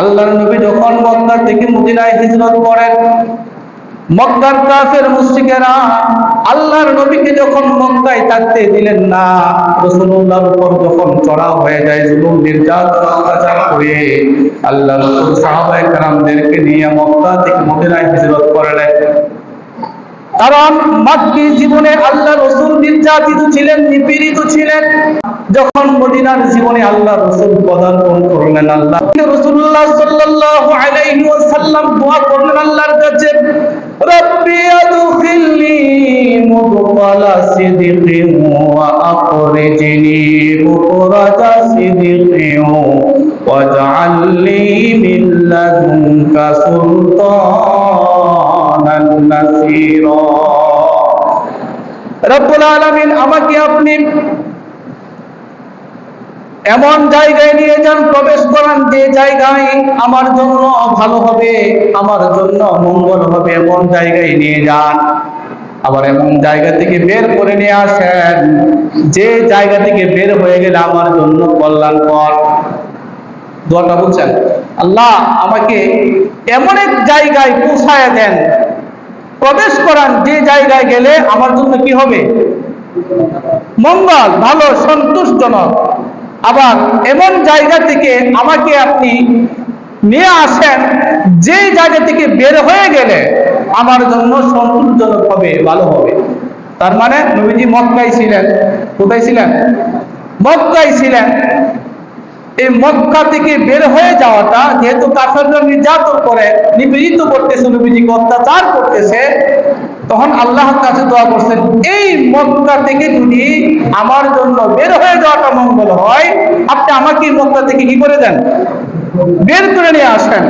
আল্লাহর নবী যখন মক্কা থেকে মদিনায় হিজরত করেন, মক্কার কাফের মুশরিকেরা আল্লাহর নবীকে যখন মক্কায় থাকতে দিলেন না, রাসূলুল্লাহর উপর যখন চড়াও হয়ে যায়, জুলুম, নির্যাতন, অত্যাচার করে আল্লাহ সাহাবায়ে কেরামদেরকে নিয়ে মক্কা থেকে মদিনায় হিজরত করলেন কারণ মাক্কি জীবনে আল্লাহ রসুল নির্যাতিত ছিলেন, নিপীড়িত ছিলেন। যখন মদিনার জীবনে আল্লাহ রসুল পদার্পণ করলেন আল্লাহ। রসুল্লাহ সাল্লাল্লাহু আলাইহি ওয়াসাল্লাম দোয়া করলেন আল্লাহর কাছে, রব্বি লাদুনকা রব্বুল আলামিন আমাকে আপনি এমন জায়গায় নিয়ে যান, প্রবেশ করান যে জায়গায় আমার জন্য ভালো হবে, আমার জন্য মঙ্গল হবে, এমন জায়গায় নিয়ে যান। আবার এমন জায়গা থেকে বের করে নিয়ে আসেন, যে জায়গা থেকে বের হয়ে গেলে আমার জন্য কল্যাণকর। দোয়াটা বলছেন, আল্লাহ আমাকে এমন এক জায়গায় পৌঁছায় দেন প্রবেশ করান যে জায়গায় গেলে আমার জন্য কি হবে? মঙ্গল, ভালো সন্তুষ্টজনক আবার এমন জায়গা থেকে আমাকে আপনি নিয়ে আসেন, যে জায়গা থেকে বের হয়ে গেলে আমার জন্য সন্তোষজনক হবে, ভালো হবে। তার মানে নবীজি মক্কায় ছিলেন। কোথায় ছিলেন? মক্কায় ছিলেন। এই মক্কা থেকে বের হয়ে যাওয়াটা যেহেতু কাফেররা নির্যাতন করে, নিপীড়িত করতেছে, নবীজিকে অত্যাচার করতেছে, তখন আল্লাহর কাছে দোয়া করছেন, এই মক্কা থেকে যদি আমার জন্য বের হয়ে যাওয়াটা মঙ্গল হয়, আপনি আমাকে মক্কা থেকে কি করে দেন? বের করে নিয়ে আসেন।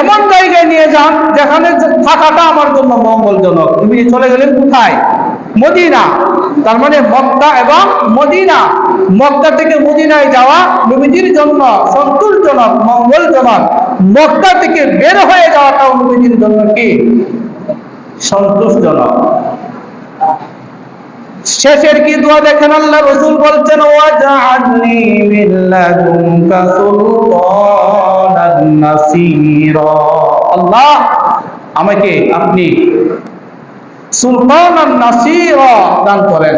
এমন জায়গায় নিয়ে যান যেখানে থাকাটা আমার জন্য মঙ্গলজনক। তুমি চলে গেলেন কোথায়? মদিনা। তার মানে মক্কা এবং মদিনা। মক্কা থেকে মদিনায় যাওয়া নবীজির জন্য, সন্তোষজনক, মঙ্গলজনক। মক্কা থেকে বের হয়ে যাওয়াটাও নবীজির জন্য কি? সন্তোষজনক। শেষের কি দোয়া দেখেন আল্লাহ রসুল বলছেন, ওয়াজআলনি আল্লাহ, আমাকে আপনি সুলতান দান করেন।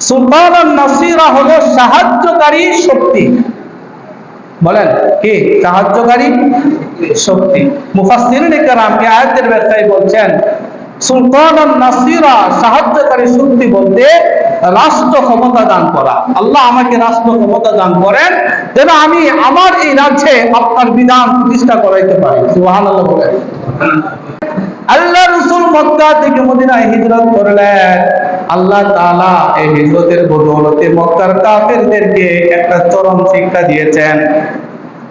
সুলতান নাসিরা হলো সাহায্যকারী শক্তি। বলেন, কি? সাহায্যকারী শক্তি। মুফাসিন কেরাম কে বলছেন সুলতান নাসিরা সাহায্যকারী শক্তি বলতে রাষ্ট্র ক্ষমতা দান করা। আল্লাহ আমাকে রাষ্ট্র ক্ষমতা দান করেন যেন আমি আমার এই রাজ্যে আপনার বিধান প্রতিষ্ঠা করাইতে পারি। বলেন। আল্লাহ রসুল মক্কা থেকে মদিনায় হিজরত করলেন। আল্লাহ তাআলা এই হিজরতের বদৌলতে মক্কার কাফেরদেরকে একটা চরম শিক্ষা দিয়েছেন।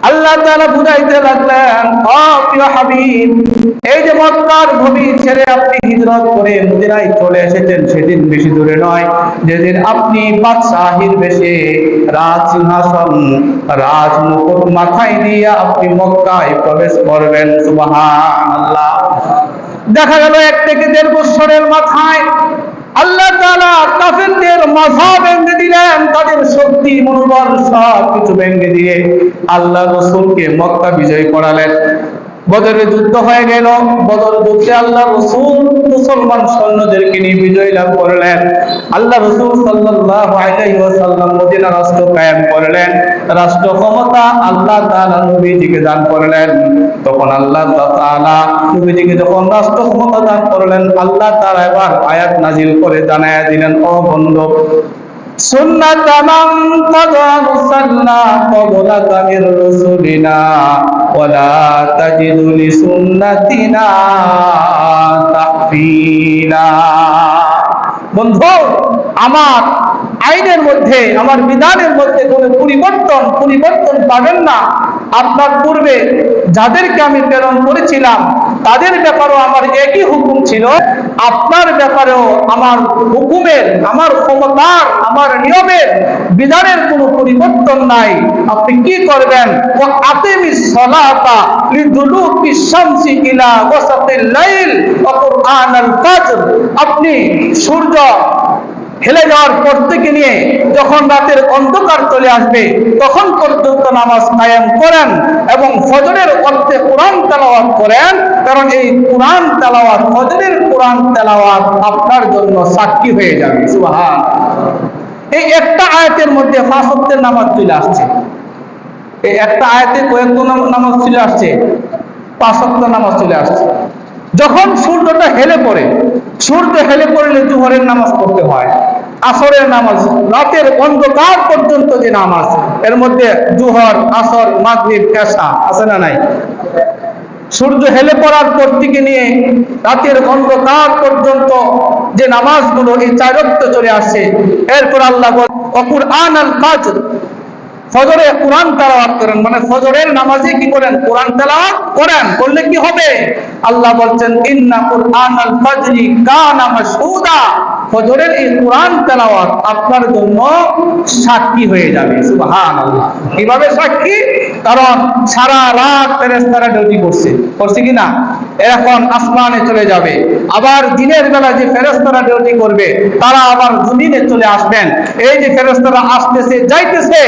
আল্লাহ তাআলা বুঝাইতে লাগলেন এই যে মক্কার ভূমি ছেড়ে আপনি হিজরত করে মদিনায় চলে এসেছেন, সেদিন বেশি দূরে নয়। যেদিন আপনি বাদশাহীর বেশে রাজ সিংহাসন, রাজ মুকুট মাথায় দিয়ে আপনি মক্কায় প্রবেশ করবেন, সুবহানাল্লাহ। দেখা গেল এক থেকে দেড় বছরের মাথায়। আল্লাহ কাফেরদের মাথা ভেঙে দিলেন, তাদের শক্তি, মনোবল সব কিছু ভেঙে দিয়ে আল্লাহ রসুলকে মক্কা বিজয় করালেন। বদরের যুদ্ধ হয়ে গেল। বদর যুদ্ধে আল্লাহ রসুল মুসলমান সৈন্যদেরকে নিয়ে বিজয় লাভ করলেন। আল্লাহ রসুল আলাইহি মদিনা রাষ্ট্র কায়েম করলেন। রাষ্ট্র ক্ষমতা আল্লাহ তাআলা নবীজিকে দান করলেন। তখন আল্লাহ তাআলা নবীজিকে যখন রাষ্ট্র ক্ষমতা দান করলেন, আল্লাহ তাআলা এবার আয়াত নাজিল করে জানায়া দিলেন, ও বন্ধু سنة من قد أرسلنا قبلك من رسلنا ولا تجد لسنتنا تحويلا বন্ধু আমার আইনের মধ্যে আমার বিধানের মধ্যে কোনো পরিবর্তন পরিবর্তন পাবেন না আপনার পূর্বে যাদেরকে আমি প্রেরণ করেছিলাম তাদের ব্যাপারেও আমার একই হুকুম ছিল আপনার ব্যাপারেও আমার হুকুমের, আমার ক্ষমতার, আমার নিয়মের, বিধানের কোনো পরিবর্তন নাই। আপনি কি করবেন? ও আতেমি সলাতা লিদুলুকি শামসি ইলা ওয়াসাতিল লাইল ওয়া কুরআনাল ফজর। আপনি সূর্য হেলে যাওয়ার পর থেকে নিয়ে যখন রাতের অন্ধকার চলে আসবে, তখন পর্যন্ত নামাজ কায়েম করেন এবং ফজরের অর্থে কোরআন তেলাওয়াত করেন। কারণ এই কোরআন তেলাওয়াত, ফজরের কোরআন তেলাওয়াত আপনার জন্য সাক্ষী হয়ে যাবে। সুবহান এই একটা আয়াতের মধ্যে পাঁচ নামাজ চলে আসছে। এই একটা আয়াতে কয়েকটা নাম- নামাজ চলে আসছে। পাঁচ নামাজ চলে আসছে। যখন সূর্যটা হেলে পড়ে, সূর্য হেলে পড়লে জোহরের নামাজ পড়তে হয়। আসরের নামাজ, রাতের অন্ধকার পর্যন্ত যে নামাজ, এর মধ্যে জোহর, আসর, মাগরিব, এশা আছে না নাই? সূর্য হেলে পড়ার পর থেকে নিয়ে রাতের অন্ধকার পর্যন্ত যে নামাজগুলো এই চারত্ব চলে আসছে এরপর আল্লাহ বল অকুর আন আল ফাজর ফজরে কোরআন তেলাওয়াত করেন। মানে ফজরের নামাজে কি করেন? কোরআন তেলাওয়াত করেন। করলে কি হবে? আল্লাহ বলছেন, ইন্না কুরআন আল ফাজরি কানা মাশহুদা। ফজরের এই কোরআন তেলাওয়াত আপনার জন্য সাক্ষী হয়ে যাবে এভাবে সাক্ষী কারণ সারা রাত ফেরেশতারা ডিউটি করছে। করছে কি না? এখন আসমানে চলে যাবে। আবার দিনের বেলা যে ফেরেশতারা ডিউটি করবে, তারা আবার জমিনে চলে আসবেন। এই যে ফেরেশতারা আসতেছে, যাইতেছে,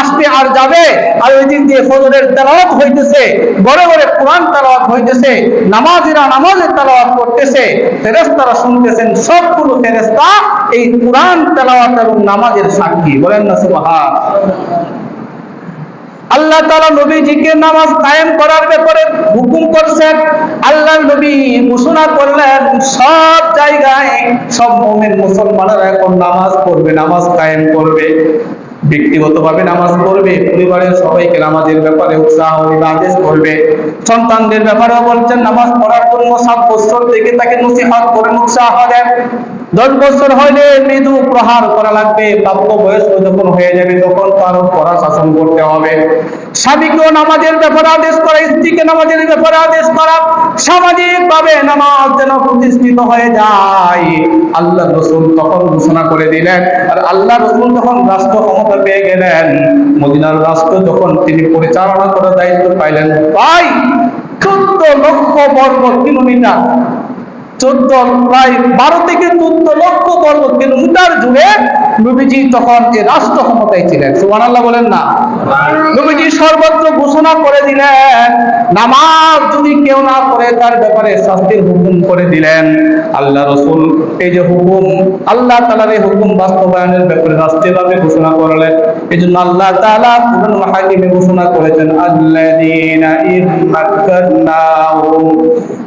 আসতে আর যাবে, আর ওই দিক দিয়ে ফজরের তেলাওয়াত হইতেছে, ঘরে ঘরে কোরআন তেলাওয়াত হইতেছে, নামাজিরা নামাজের তেলাওয়াত করতেছে, ফেরেশতারা শুনতেছেন, সবগুলো ফেরেশতা এই কোরআন তেলাওয়াত এবং নামাজের সাক্ষী। বলেন না সুবহান। আল্লাহ তালা নবীজিকে নামাজ কায়েম করার ব্যাপারে হুকুম করছেন। আল্লাহ নবী ঘোষণা করলেন, সব জায়গায় সব মোমের মুসলমানেরা এখন নামাজ পড়বে, নামাজ কায়েম করবে। ব্যক্তিগতভাবে নামাজ পড়বে, পরিবারের সবাইকে নামাজের ব্যাপারে উৎসাহ আদেশ করবে। সন্তানদের ব্যাপারেও বলছেন, নামাজ পড়ার জন্য সাত বছর থেকে তাকে নসিহাত করেন উৎসাহ দেন। দশ বছর হইলে মৃদু প্রহার করা লাগবে প্রাপ্য বয়স্ক যখন হয়ে যাবে তখন তার পড়া শাসন করতে হবে। স্বামীকেও নামাজের ব্যাপারে আদেশ করা, স্ত্রীকে নামাজের ব্যাপারে আদেশ করা সামাজিক ভাবে নামাজ যেন প্রতিষ্ঠিত হয়ে যায়। আল্লাহ রসুল তখন ঘোষণা করে দিলেন, আর আল্লাহ রসুল যখন রাষ্ট্র ক্ষমতা পেয়ে গেলেন, মদিনার রাষ্ট্র যখন তিনি পরিচালনা করার দায়িত্ব পাইলেন তাই চোদ্দ লক্ষ বর্গ কিলোমিটার চোদ্দ, প্রায় বারো থেকে চোদ্দ লক্ষ বর্গ কিলোমিটার জুড়ে নবীজি তখন রাষ্ট্র ক্ষমতায় ছিলেন। বলেন না। নবীজি সর্বত্র ঘোষণা করে দিলেন, নামাজ যদি কেউ না করে তার ব্যাপারে শাস্তির হুকুম করে দিলেন। আল্লাহ রসুল এই যে হুকুম, আল্লাহ তালার এই হুকুম বাস্তবায়নের ব্যাপারে রাষ্ট্রীয়ভাবে ঘোষণা করলেন। এই জন্য আল্লাহ তালা কুরআন হাকিমে ঘোষণা করেছেন, আল্লাযীনা ইম্মাক্কান্নাহুম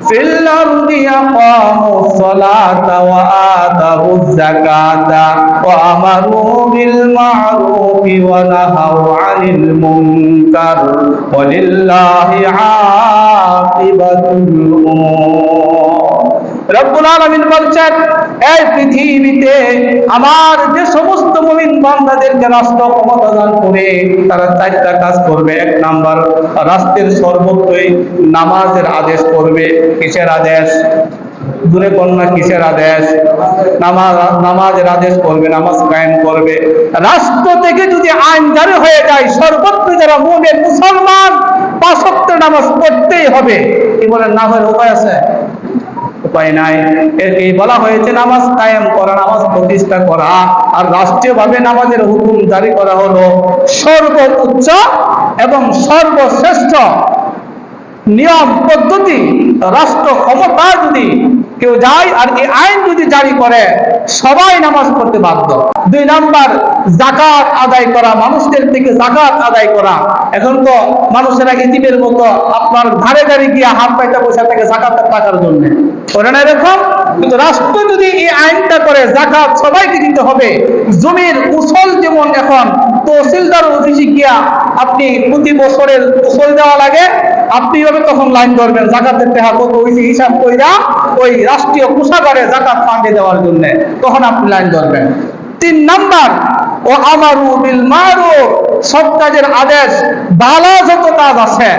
ফিল আরদি আকামুস সালাতা ওয়া আতাউয যাকাতা ওয়া আমারু বিল মা'রুফি ওয়া নাহাউ আনিল মুনকার ওয়ালিল্লাহি আকিবাতুল উমুর. রব্বুল আলামিন বলছেন, এই পৃথিবীতে আমার যে সমস্ত মুমিন বান্দাদেরকে রাষ্ট্র ক্ষমতা দান করে, তারা চারটা কাজ করবে। এক নাম্বার, রাষ্ট্রের সর্বত্রই নামাজের আদেশ করবে। কিসের আদেশ? দূরে কন্যা কিসের আদেশ? নামাজ, নামাজের আদেশ করবে, নামাজ কায়েম করবে। রাষ্ট্র থেকে যদি আইন জারি হয়ে যায় সর্বত্র যারা মুমিন, মুসলমান পাঁচ ওয়াক্ত নামাজ পড়তেই হবে। কি বলেন, না হয় উপায় আছে? উপায় নাই। এরকেই বলা হয়েছে? নামাজ কায়েম করা, নামাজ প্রতিষ্ঠা করা। আর রাষ্ট্রীয়ভাবে নামাজের হুকুম জারি করা হলো সর্বোচ্চ এবং সর্বশ্রেষ্ঠ নিয়ম পদ্ধতি, রাষ্ট্র ক্ষমতা যদি কেউ যায় আর এই আইন যদি জারি করে সবাই নামাজ পড়তে বাধ্য। দুই নাম্বার জাকাত আদায় করা, মানুষদের থেকে জাকাত আদায় করা। এখন তো মানুষেরা ইতিমের মতো আপনার ধারে ধারে গিয়ে হাত পাইতে বসে থাকে জাকাত টাকার জন্য। করে না কিন্তু রাষ্ট্র যদি এই আইনটা করে জাকাত সবাইকে দিতে হবে। জমির উসল যেমন এখন তহসিলদার অফিসে গিয়া আপনি প্রতি বছরের ফসল দেওয়া লাগে, আপনি এভাবে তখন লাইন ধরবেন, জাকাতের টেহা কত হয়েছে হিসাব কইরা ওই রাষ্ট্রীয় কোষাগারে জাকাত ফাঁকে দেওয়ার জন্য তখন আপনি লাইন ধরবেন। তিন নাম্বার, ও আমারু বিল মারুফ সব কাজের আদেশ, বালা যত কাজ আছে,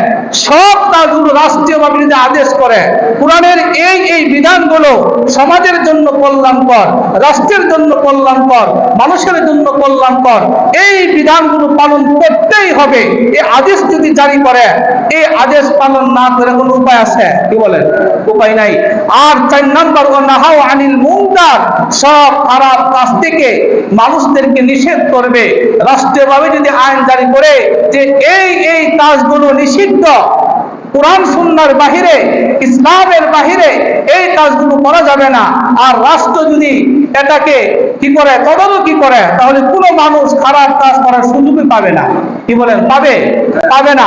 সব কাজগুলো রাষ্ট্রীয়ভাবে যদি আদেশ করে। কোরআনের এই এই বিধানগুলো সমাজের জন্য কল্যাণকর, রাষ্ট্রের জন্য কল্যাণকর, মানুষের জন্য কল্যাণকর। এই বিধানগুলো পালন করতেই হবে। এই আদেশ যদি জারি করে, এই আদেশ পালন না করে কোনো উপায় আছে? কি বলেন? উপায় নাই। আর চার নাম্বার নাহাও আনিল মুনকার, সব খারাপ কাজ থেকে মানুষদেরকে নিষেধ করবে। রাষ্ট্রীয়ভাবে যদি আইন জারি করে যে এই কাজগুলো নিষিদ্ধ, কোরআন সুন্নার বাহিরে, ইসলামের বাহিরে এই কাজগুলো করা যাবে না। আর রাষ্ট্র যদি এটাকে কি করে, তদারকি করে, তাহলে কোনো মানুষ খারাপ কাজ করার সুযোগই পাবে না। কি বলেন? পাবে? পাবে না।